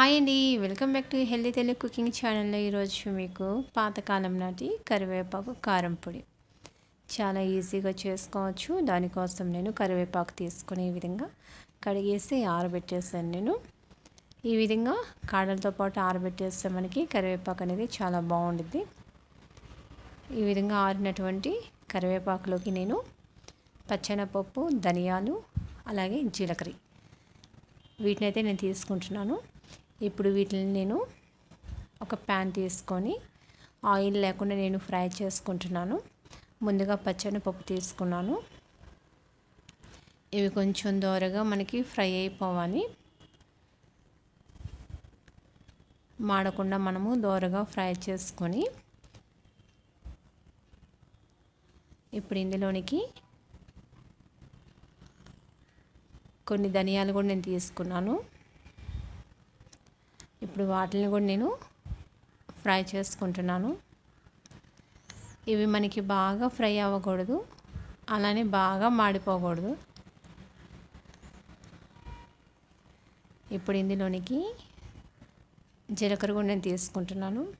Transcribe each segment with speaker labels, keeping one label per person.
Speaker 1: Hi అండి welcome back to healthy Telugu cooking ఛానల్లో ఈరోజు మీకు పాతకాలం నాటి కరివేపాకు కారం పొడి. చాలా ఈజీగా చేసుకోవచ్చు. దానికోసం నేను కరివేపాకు తీసుకుని ఈ విధంగా కడిగేసి ఆరబెట్టేసాను నేను. ఈ విధంగా కాడలతో పాటు ఆరబెట్టేస్తే మనకి కరివేపాకు అనేది చాలా బాగుంటుంది ఈ విధంగా ఆరినటువంటి కరివేపాకులోకి నేను పచ్చనపప్పు ధనియాలు అలాగే జీలకర్ర వీటిని అయితే నేను తీసుకుంటున్నాను. ఇప్పుడు వీటిని నేను ఒక ప్యాన్ తీసుకొని ఆయిల్ లేకుండా నేను ఫ్రై చేసుకుంటున్నాను. ముందుగా పచ్చనిపప్పు తీసుకున్నాను. ఇవి కొంచెం దోరగా మనకి ఫ్రై అయిపోవాలి. మాడకుండా మనము దోరగా ఫ్రై చేసుకొని ఇప్పుడు ఇందులోనికి కొన్ని ధనియాలు కూడా నేను తీసుకున్నాను. ఇప్పుడు వాటిని కూడా నేను ఫ్రై చేసుకుంటున్నాను. ఇవి మనకి బాగా ఫ్రై అవ్వకూడదు. అలానే బాగా మాడిపోకూడదు. ఇప్పుడు ఇందులోనికి జీలకర్ర కూడా నేను తీసుకుంటున్నాను.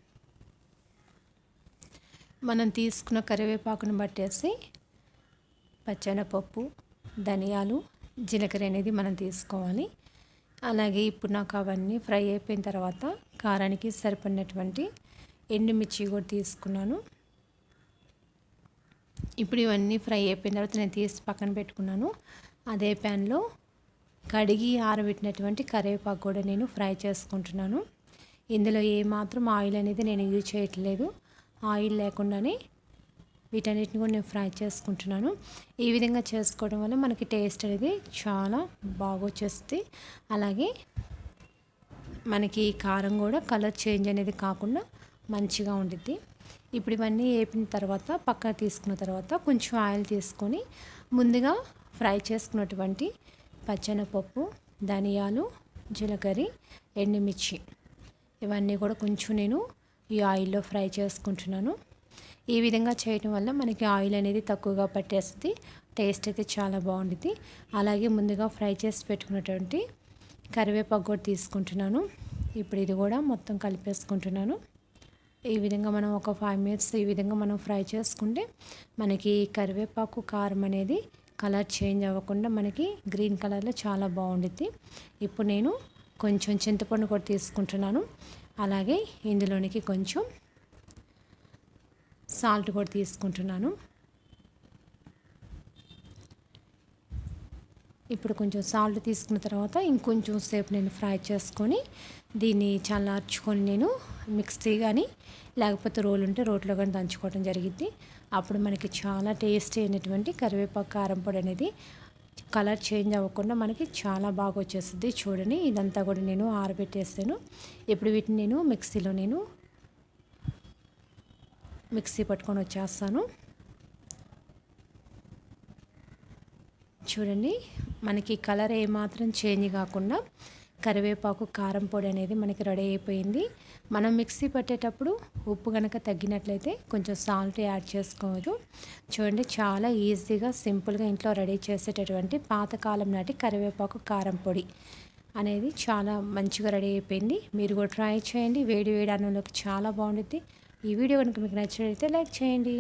Speaker 1: మనం తీసుకున్న కరివేపాకును బట్టేసి పచ్చెనపప్పు ధనియాలు జీలకర్ర అనేది మనం తీసుకోవాలి. అలాగే ఇప్పుడు నాకు అవన్నీ ఫ్రై అయిపోయిన తర్వాత కారానికి సరిపడినటువంటి ఎండుమిర్చి కూడా తీసుకున్నాను. ఇప్పుడు ఇవన్నీ ఫ్రై అయిపోయిన తర్వాత నేను తీసి పక్కన పెట్టుకున్నాను. అదే ప్యాన్లో కడిగి ఆరబెట్టినటువంటి కరివేపాకు కూడా నేను ఫ్రై చేసుకుంటున్నాను. ఇందులో ఏమాత్రం ఆయిల్ అనేది నేను యూజ్ చేయట్లేదు. ఆయిల్ లేకుండానే వీటన్నిటిని కూడా నేను ఫ్రై చేసుకుంటున్నాను. ఈ విధంగా చేసుకోవడం వల్ల మనకి టేస్ట్ అనేది చాలా బాగా వచ్చేస్తుంది. అలాగే మనకి కారం కూడా కలర్ చేంజ్ అనేది కాకుండా మంచిగా ఉండిద్ది. ఇప్పుడు ఇవన్నీ వేపిన తర్వాత పక్కన తీసుకున్న తర్వాత కొంచెం ఆయిల్ తీసుకొని ముందుగా ఫ్రై చేసుకున్నటువంటి పచ్చెనపప్పు ధనియాలు జీలకర్ర ఎండుమిర్చి ఇవన్నీ కూడా కొంచెం నేను ఈ ఆయిల్లో ఫ్రై చేసుకుంటున్నాను. ఈ విధంగా చేయటం వల్ల మనకి ఆయిల్ అనేది తక్కువగా పట్టేస్తుంది. టేస్ట్ అయితే చాలా బాగుంటుంది అలాగే ముందుగా ఫ్రై చేసి పెట్టుకున్నటువంటి కరివేపాకు కూడా తీసుకుంటున్నాను. ఇప్పుడు ఇది కూడా మొత్తం కలిపేసుకుంటున్నాను. ఈ విధంగా మనం ఒక ఫైవ్ మినిట్స్ ఈ విధంగా మనం ఫ్రై చేసుకుంటే మనకి కరివేపాకు కారం అనేది కలర్ చేంజ్ అవ్వకుండా మనకి గ్రీన్ కలర్లో చాలా బాగుంటుంది ఇప్పుడు నేను కొంచెం చింతపండు కూడా తీసుకుంటున్నాను. అలాగే ఇందులోనికి కొంచెం సాల్ట్ కూడా తీసుకుంటున్నాను. ఇప్పుడు కొంచెం సాల్ట్ తీసుకున్న తర్వాత ఇంకొంచెం సేపు నేను ఫ్రై చేసుకొని దీన్ని చల్లార్చుకొని నేను మిక్సీ కానీ లేకపోతే రోలు ఉంటే రోట్లో కానీ దంచుకోవడం జరిగింది అప్పుడు మనకి చాలా టేస్టీ అయినటువంటి కరివేపాకు కారం పొడి అనేది కలర్ చేంజ్ అవ్వకుండా మనకి చాలా బాగా వచ్చేస్తుంది చూడండి ఇదంతా కూడా నేను ఆరబెట్టేస్తాను ఇప్పుడు వీటిని నేను మిక్సీలో నేను మిక్సీ పట్టుకొని వచ్చేస్తాను. చూడండి మనకి కలర్ ఏమాత్రం చేంజ్ కాకుండా కరివేపాకు కారం పొడి అనేది మనకి రెడీ అయిపోయింది. మనం మిక్సీ పట్టేటప్పుడు ఉప్పు కనుక తగ్గినట్లయితే కొంచెం సాల్ట్ యాడ్ చేసుకోవచ్చు చూడండి చాలా ఈజీగా సింపుల్గా ఇంట్లో రెడీ చేసేటటువంటి పాతకాలం నాటి కరివేపాకు కారం పొడి అనేది చాలా మంచిగా రెడీ అయిపోయింది. మీరు కూడా ట్రై చేయండి. వేడి వేడి అన్నంలోకి చాలా బాగుంటుంది ఈ వీడియో కనుక మీకు నచ్చినట్లయితే లైక్ చేయండి.